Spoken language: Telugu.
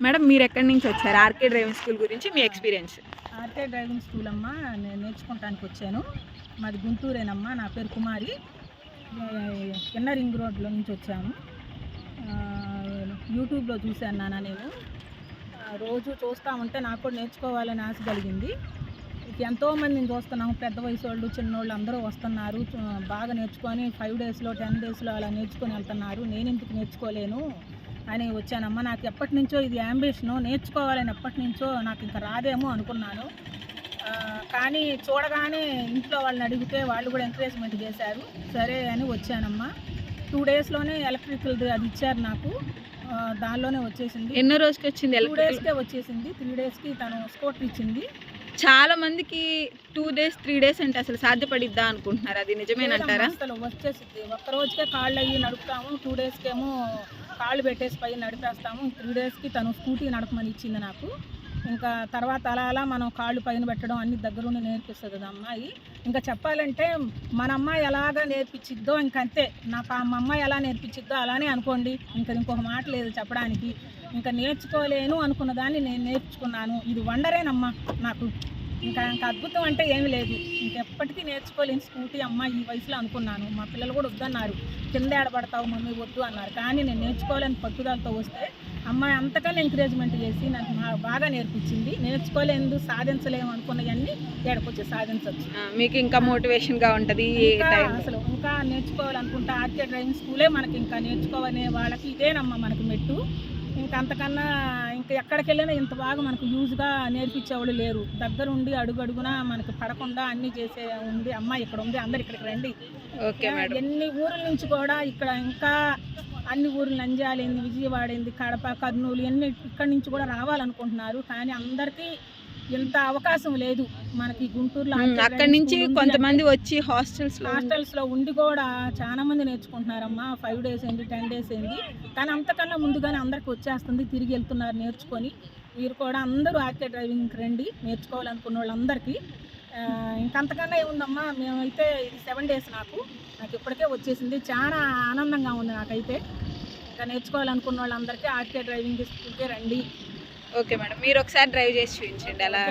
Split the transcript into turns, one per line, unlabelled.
మేడం మీరు ఎక్కడి నుంచి వచ్చారు? ఆర్కే డ్రైవింగ్ స్కూల్ గురించి మీ ఎక్స్పీరియన్స్.
ఆర్కే డ్రైవింగ్ స్కూల్ అమ్మ నేను నేర్చుకోవటానికి వచ్చాను. మాది గుంటూరేనమ్మా నా పేరు కుమారి. ఏ, ఎన్న రింగ్ రోడ్లో నుంచి వచ్చాము. యూట్యూబ్లో చూశాను నాన్న నేను. రోజు చూస్తూ ఉంటే నాకు కూడా నేర్చుకోవాలని ఆశ కలిగింది. ఎంతోమంది ఎంతోమందిని చూస్తున్నాము పెద్ద వయసు వాళ్ళు చిన్నోళ్ళు అందరూ వస్తున్నారు. బాగా నేర్చుకొని ఫైవ్ డేస్లో టెన్ డేస్లో అలా నేర్చుకొని వెళ్తున్నారు. నేను ఎందుకు నేర్చుకోలేను? అని వచ్చానమ్మా. నాకు ఎప్పటి నుంచో ఇది అంబిషను నేర్చుకోవాలని ఎప్పటి నుంచో నాకు ఇంకా రాదేమో అనుకున్నాను. కానీ చూడగానే ఇంట్లో వాళ్ళని అడిగితే వాళ్ళు కూడా ఎంకరేజ్మెంట్ చేశారు. సరే అని వచ్చానమ్మా. టూ డేస్లోనే ఎలక్ట్రికల్ అది ఇచ్చారు నాకు. దానిలోనే వచ్చేసింది.
ఎన్నో రోజుకి వచ్చింది
టూ డేస్కే వచ్చేసింది. త్రీ డేస్కి తను స్కూటర్ ఇచ్చింది.
చాలా మందికి టూ డేస్ త్రీ డేస్ అంటే అసలు సాధ్యపడిద్దా అనుకుంటున్నారు? అది నిజమేనంటారా?
అసలు వచ్చేసింది. ఒక్క రోజుకే కాళ్ళు అయ్యి నడుపుతాము. టూ డేస్కేమో కాళ్ళు పెట్టేసి పై నడిపేస్తాము. త్రీ డేస్కి తను స్కూటీ నడపమని ఇచ్చింది నాకు. ఇంకా తర్వాత అలా అలా మనం కాళ్ళు పైన పెట్టడం అన్ని దగ్గరుండి నేర్పిస్తుంది అమ్మాయి. ఇంకా చెప్పాలంటే మన అమ్మాయి ఎలాగా నేర్పించిద్దో ఇంకంతే నాకు మా అమ్మాయి ఎలా నేర్పించిద్దో అలానే అనుకోండి. ఇంకా ఇంకొక మాట లేదు చెప్పడానికి. ఇంకా నేర్చుకోలేను అనుకున్న దాన్ని నేను నేర్చుకున్నాను. ఇది వండరేనమ్మా నాకు. ఇంకా ఇంకా అద్భుతం అంటే ఏమీ లేదు. ఇంకెప్పటికీ నేర్చుకోలేని స్కూటీ అమ్మ ఈ వయసులో అనుకున్నాను. మా పిల్లలు కూడా వద్దన్నారు. కింద ఏడబడతావు మమ్మీ వద్దు అన్నారు. కానీ నేను నేర్చుకోలేని పట్టుదలతో వస్తే అమ్మాయి అంతకన్నా ఎంకరేజ్మెంట్ చేసి నాకు బాగా నేర్పించింది. నేర్చుకోలేదు సాధించలేము అనుకున్నవన్నీ ఏడకొచ్చి సాధించవచ్చు
మీకు ఇంకా మోటివేషన్గా ఉంటది
అసలు ఇంకా నేర్చుకోవాలనుకుంటే ఆర్కే డ్రైవింగ్ స్కూలే మనకి ఇంకా నేర్చుకోవనే వాళ్ళకి ఇదేనమ్మా మనకి మెట్టు. ఇంకా అంతకన్నా ఇంకా ఎక్కడికి వెళ్ళినా ఇంత బాగా మనకు యూజ్గా నేర్పించేవాళ్ళు లేరు. దగ్గరుండి అడుగు అడుగున మనకి పడకుండా అన్నీ చేసే ఉంది. అమ్మాయి ఇక్కడ ఉంది అందరు ఇక్కడికి రండి. ఎన్ని ఊర్ల నుంచి కూడా ఇక్కడ ఇంకా అన్ని ఊర్లు నంద్యాల ఏంది విజయవాడ ఏంది కడప కర్నూలు ఎన్ని ఇక్కడి నుంచి కూడా రావాలనుకుంటున్నారు. కానీ అందరికీ ఇంత అవకాశం లేదు. మనకి గుంటూరులో
అక్కడి నుంచి కొంతమంది వచ్చి హాస్టల్స్ హాస్టల్స్లో ఉండి
కూడా చాలా మంది నేర్చుకుంటున్నారమ్మా. ఫైవ్ డేస్ ఏంటి టెన్ డేస్ ఏంటి కానీ అంతకన్నా ముందుగానే అందరికి వచ్చేస్తుంది. తిరిగి వెళ్తున్నారు నేర్చుకొని. మీరు కూడా అందరూ ఆర్కే డ్రైవింగ్కి రండి. నేర్చుకోవాలనుకున్న వాళ్ళందరికీ. ఇంకంతకన్నా ఏముందమ్మా? మేమైతే ఇది సెవెన్ డేస్ నాకు. నాకు ఇప్పటికే వచ్చేసింది. చాలా ఆనందంగా ఉంది నాకైతే. ఇంకా నేర్చుకోవాలనుకున్న వాళ్ళందరికీ ఆర్కే డ్రైవింగ్ స్కూల్కే రండి.
ఓకే మేడం మీరు ఒకసారి డ్రైవ్ చేసి చూపించండి అలా